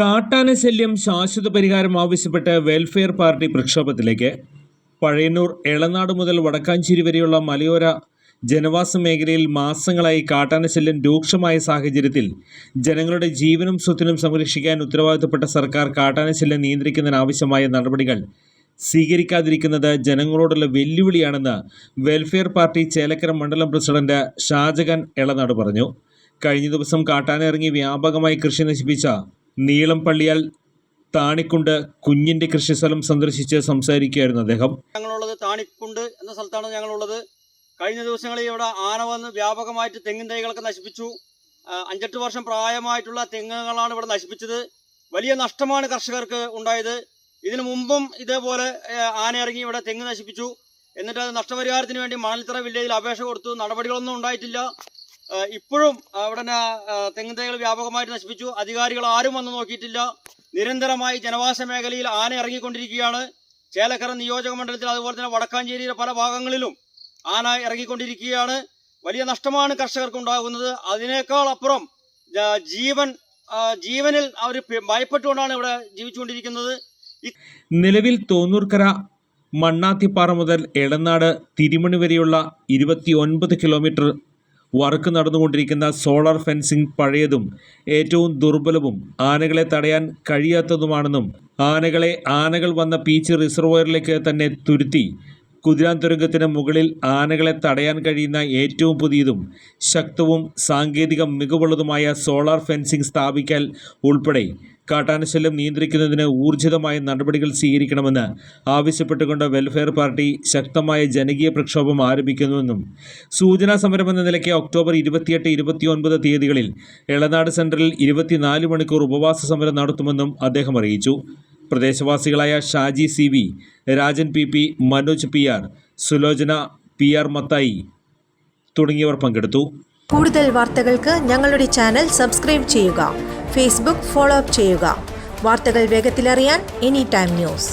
കാട്ടാന ശല്യം ശാശ്വത പരിഹാരം ആവശ്യപ്പെട്ട് വെൽഫെയർ പാർട്ടി പ്രക്ഷോഭത്തിലേക്ക് പഴയന്നൂർ എളനാട് മുതൽ വടക്കാഞ്ചേരി വരെയുള്ള മലയോര ജനവാസ മേഖലയിൽ മാസങ്ങളായി കാട്ടാന ശല്യം രൂക്ഷമായ സാഹചര്യത്തിൽ ജനങ്ങളുടെ ജീവനും സ്വത്തിനും സംരക്ഷിക്കാൻ ഉത്തരവാദിത്തപ്പെട്ട സർക്കാർ കാട്ടാന ശല്യം നിയന്ത്രിക്കുന്നതിനാവശ്യമായ നടപടികൾ സ്വീകരിക്കാതിരിക്കുന്നത് ജനങ്ങളോടുള്ള വെല്ലുവിളിയാണെന്ന് വെൽഫെയർ പാർട്ടി ചേലക്കര മണ്ഡലം പ്രസിഡന്റ് ഷാജഹാൻ എളനാട് പറഞ്ഞു. കഴിഞ്ഞ ദിവസം കാട്ടാനിറങ്ങി വ്യാപകമായി കൃഷി നശിപ്പിച്ച നീളം പള്ളിയാൽ താണിക്കുണ്ട് കുഞ്ഞിന്റെ കൃഷിസ്ഥലം സന്ദർശിച്ച് സംസാരിക്കുകയായിരുന്നു അദ്ദേഹം. ഞങ്ങളുള്ളത് താണിക്കുണ്ട് എന്ന സ്ഥലത്താണ് ഞങ്ങളുള്ളത്. കഴിഞ്ഞ ദിവസങ്ങളിൽ ഇവിടെ ആന വന്ന് വ്യാപകമായിട്ട് തെങ്ങിൻ തൈകളൊക്കെ നശിപ്പിച്ചു. അഞ്ചെട്ട് വർഷം പ്രായമായിട്ടുള്ള തെങ്ങുകളാണ് ഇവിടെ നശിപ്പിച്ചത്. വലിയ നഷ്ടമാണ് കർഷകർക്ക് ഉണ്ടായത്. ഇതിനു മുമ്പും ഇതേപോലെ ആന ഇറങ്ങി ഇവിടെ തെങ്ങ് നശിപ്പിച്ചു. എന്നിട്ട് അത് നഷ്ടപരിഹാരത്തിന് വേണ്ടി മണലിത്തറ വില്ലേജിൽ അപേക്ഷ കൊടുത്തു. നടപടികളൊന്നും ഉണ്ടായിട്ടില്ല. ഇപ്പോഴും അവിടെ തെങ്ങിൻ തൈകൾ വ്യാപകമായിട്ട് നശിപ്പിച്ചു. അധികാരികൾ ആരും വന്ന് നോക്കിയിട്ടില്ല. നിരന്തരമായി ജനവാസ മേഖലയിൽ ആന ഇറങ്ങിക്കൊണ്ടിരിക്കുകയാണ്. ചേലക്കര നിയോജക മണ്ഡലത്തിൽ അതുപോലെ തന്നെ വടക്കാഞ്ചേരിയിലെ പല ഭാഗങ്ങളിലും ആന ഇറങ്ങിക്കൊണ്ടിരിക്കുകയാണ്. വലിയ നഷ്ടമാണ് കർഷകർക്ക് ഉണ്ടാകുന്നത് അതിനേക്കാൾ അപ്പുറം ജീവൻ ജീവനിൽ അവർ ഭയപ്പെട്ടുകൊണ്ടാണ് ഇവിടെ ജീവിച്ചുകൊണ്ടിരിക്കുന്നത്. നിലവിൽ തോന്നൂർക്കര മണ്ണാത്തിപ്പാറ മുതൽ എളനാട് തിരുമണി വരെയുള്ള ഇരുപത്തി ഒൻപത് കിലോമീറ്റർ വർക്ക് നടന്നുകൊണ്ടിരിക്കുന്ന സോളാർ ഫെൻസിംഗ് പഴയതും ഏറ്റവും ദുർബലവും ആനകളെ തടയാൻ കഴിയാത്തതുമാണെന്നും ആനകളെ ആനകൾ വന്ന പീച്ച് റിസർവോയറിലേക്ക് തന്നെ തുരുത്തി കുതിരാൻ തുരങ്കത്തിന് മുകളിൽ ആനകളെ തടയാൻ കഴിയുന്ന ഏറ്റവും പുതിയതും ശക്തവും സാങ്കേതിക മികവുള്ളതുമായ സോളാർ ഫെൻസിംഗ് സ്ഥാപിക്കൽ ഉൾപ്പെടെ കാട്ടാനശല്യം നിയന്ത്രിക്കുന്നതിന് ഊർജിതമായ നടപടികൾ സ്വീകരിക്കണമെന്ന് ആവശ്യപ്പെട്ടുകൊണ്ട് വെൽഫെയർ പാർട്ടി ശക്തമായ ജനകീയ പ്രക്ഷോഭം ആരംഭിക്കുന്നുവെന്നും സൂചനാ സമരം എന്ന നിലയ്ക്ക് ഒക്ടോബർ ഇരുപത്തിയെട്ട് ഇരുപത്തിയൊൻപത് തീയതികളിൽ എളനാട് സെന്ററിൽ ഇരുപത്തിനാല് മണിക്കൂർ ഉപവാസ സമരം നടത്തുമെന്നും അദ്ദേഹം അറിയിച്ചു പ്രദേശവാസികളായ Shaji C V Rajan P P Manoj P R Sulochana P R Mathai തുടങ്ങിയവർ പങ്കെടുത്തു. കൂടുതൽ വാർത്തകൾക്ക് ഞങ്ങളുടെ ചാനൽ സബ്സ്ക്രൈബ് ചെയ്യുക ഫേസ്ബുക്ക് ഫോളോ അപ്പ് ചെയ്യുക. വാർത്തകൾ വേഗത്തിലറിയാൻ എനി ടൈം ന്യൂസ്.